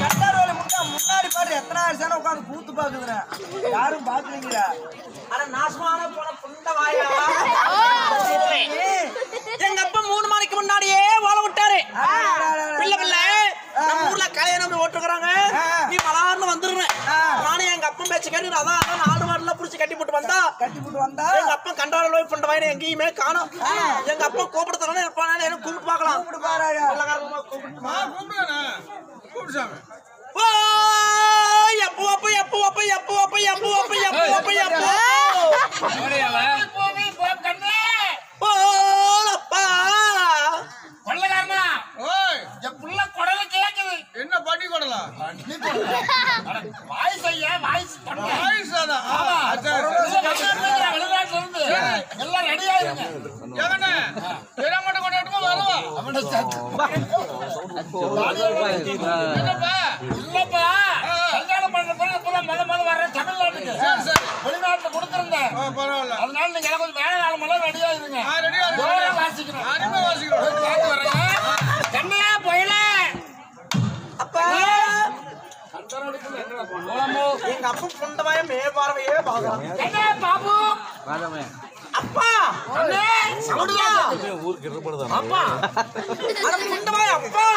கண்டாரோல முட்டா முன்னாடி பாரு எத்தனை ஆயிரம் உட்காந்து கூத்து பாக்குதுறேன் யாரும் பாக்குறீங்களா அட நாசமான போன புண்ட வாயா. எங்க அப்பா மூணு மணிக்கு முன்னாடியே வாழ விட்டாரு. பிள்ளை பிள்ளை நம்ம ஊர்ல கல்யாணம் ஓட்டுக்கிறாங்க. நீ மலார்னு வந்துடுறேன். நானும் எங்க அப்பா பேச்சு கேட்டு அதான் அதான் நாலு மாடுல புடிச்சு கட்டி போட்டு வந்தா. கட்டி போட்டு வந்தா? எங்க அப்பா கண்டால போய் பண்ற வயனை எங்கேயுமே காணோம். எங்க அப்பா கூப்பிடுறதுனால இருப்பானு எனக்கு கூப்பிட்டு பார்க்கலாம். என்ன பண்ணி வாய்ஸ் ஐயா வாய்ஸ் வாய்ஸ் அதான் வெளிநாட்டுல இருந்து எல்லாம் ரெடியா இல்லப்பா. கல்யாணம் பண்றப்ப மத மத வர்ற தமிழ்நாட்டுக்கு. வெளிநாட்டுல கொடுத்திருந்தேன். அதனால நீங்க கொஞ்சம் வேலை நாள் மலை ரெடியா இருங்க கண்ணையா போயில. அப்பா. எங்க அப்பா புண்டமாய மேற்பார்வையே பாக்கலாம் பாபு. அப்பா! அண்ணே சவுடுடா அப்பா! அட முண்டமா அப்பா!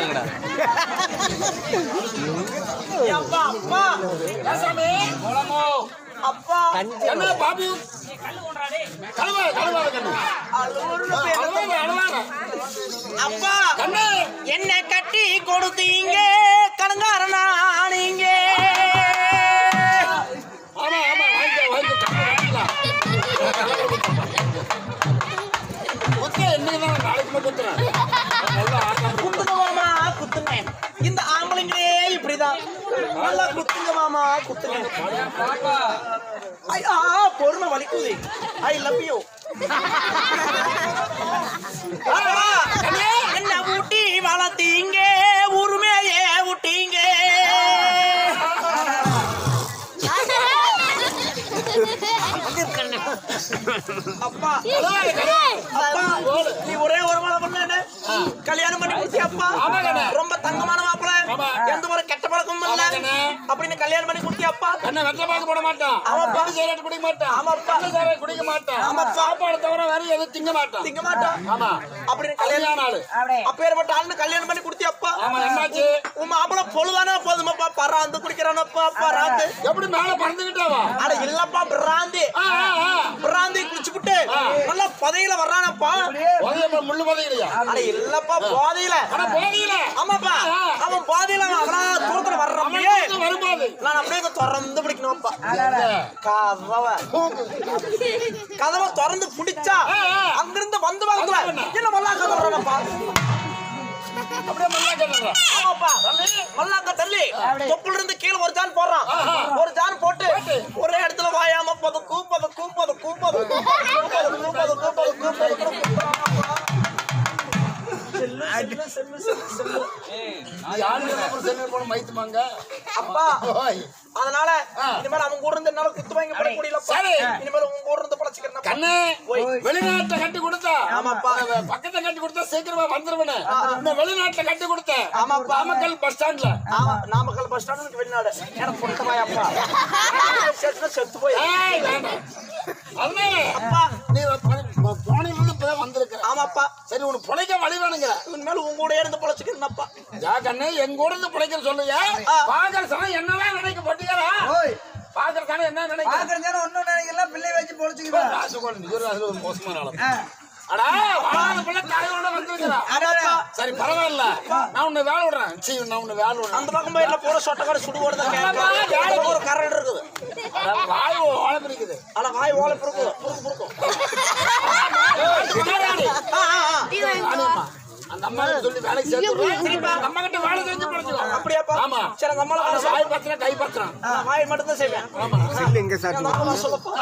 விடாதுங்கடா அப்பா என்ன பாபி? கழுவ அப்பா. என்ன கட்டி கொடுத்தீங்க கடங்கார நானீங்க நல்லா குத்துங்க மாமா குத்துங்க. ஐயா பொறுமை வலிக்குது. ஐ லவ் யூ என்ன ஊட்டி வளர்த்தீங்க உரிமையே ஊட்டீங்க. அப்பா அப்பா நீ ஒரே ஒரு மாதம் பண்ண கல்யாணம் பண்ணி கொடுத்தியா அப்பா. ரொம்ப தங்கமான மாப்பிள ஆமா. எந்த ஆமா. அப்படின்னு கல்யாணம் பண்ணி கொடுத்தியா அப்பா? கண்ணை வெத்தலை பாக்கு போட மாட்டான். ஆமாப்பா. சிகரெட் குடிக்க மாட்டான். ஆமாப்பா. பட்டு சிகரெட் குடிக்க மாட்டான். ஆமாப்பா. சாப்பாடு தவிர வேற எதுவும் திங்க மாட்டான். திங்க மாட்டான். ஆமா. அப்படின்னு கல்யாண கல்யாணம் ஆளு. அப்பேற்பட்ட ஆளுன்னு கல்யாணம் பண்ணி கொடுத்தியா அப்பா? ஆமா என்னாச்சு? உன் மாப்பிள பொழுதானா போதுமாப்பா? பராந்து குடிக்கிறானப்பா பராந்து. எப்படி மேல பறந்துகிட்டாவா? அட இல்லப்பா பிராந்தி. பிராந்தி நல்லா பதையில வர்றானப்பா. முள்ளு பதவிலையா அட இல்லப்பா போதையில. ஆமாப்பா அவன் போதையில அவன் தூரத்துல வர்றப்பயே. வரும்போது. நான் அப்படியே இங்க திறந்து பிடிக்கணும்ப்பா. கதவை. கதவை திறந்து பிடிச்சா அங்கிருந்து வந்து வாங்கல என்ன மல்லாக்க வர்றானப்பா அப்படியே மண்ணா கேட்டுறான் ஆமாப்பா. மல்லாக்க தள்ளி. தொப்புல இருந்து கீழே ஒரு ஜான் போடுறான். ஒரு ஜான் போட்டு ஒரே இடத்துல வாயாம பதுக்கு பதுக்கு பதுக்கு பதுக்கு அப்புறம் மைத்துமாங்க அப்பா. அதனால இனிமேல் அவங்க கூட இருந்து என்னால குத்து வாங்கி போட முடியல சரி. இனிமேல் உங்க கூட இருந்து பழச்சிக்கிறேன் கண்ணு வெளிநாட்டுல கட்டி கொடுத்தா. ஆமாப்பா. பக்கத்துல கட்டி கொடுத்தா சீக்கிரமா வந்துருவனே. இந்த வெளிநாட்டுல கட்டி கொடுத்தேன் ஆமாப்பா. நாமக்கல் பஸ் ஸ்டாண்ட்ல. ஆமா நாமக்கல் பஸ் ஸ்டாண்ட் வெளிநாடு. எனக்கு பொண்ணு வாயப்பா செத்து போய். அதனால அப்பா. நீ போனில இருந்து இப்பதான் வந்திருக்க ஆமாப்பா. சரி உனக்கு பிழைக்க வழி வேணுங்கிற இனிமேல் உங்க கூட இருந்து பழச்சிக்கிறேன்ப்பா யா கண்ணு எங்க கூட இருந்து பிழைக்கிற சொல்லுங்க பாக்குற சனம் என்னதான் நினைக்க பட்டுக்கிறா பாக்குற சனம் என்ன நினைக்க? பாக்குறது ஒன்னும் நினைக்கல பிள்ளை வச்சு பொழைச்சுக்கிறேன் ராசகோல் நிஜர் ராசு ஒரு மோசமான ஆளு. அடா வாழாத பிள்ளை தலையோட வந்துருக்கிறா அடப்பா. சரி பரவாயில்ல. நான் உன்னை வேலை விடுறேன். சீ நான் உன்னை வேலை விடுறேன். அந்த பக்கம் போயிடல போற சொட்டக்கார சுடுவோடு தான் கேட்கும் ஒரு கரண்ட் இருக்குது. வாய் ஓலை பிடிக்குது. ஆனா வாய் ஓலை புருக்கு கிட்ட சொல்லி வேலைக்கு சேர்த்து அந்த அம்மா கிட்ட வேலை செஞ்சு ஆமா. சரி. வாய் பத்திரம் கை பத்திரம் வாய் மட்டும் தான் செய்வேன். ஆமா. சொல்லப்பா.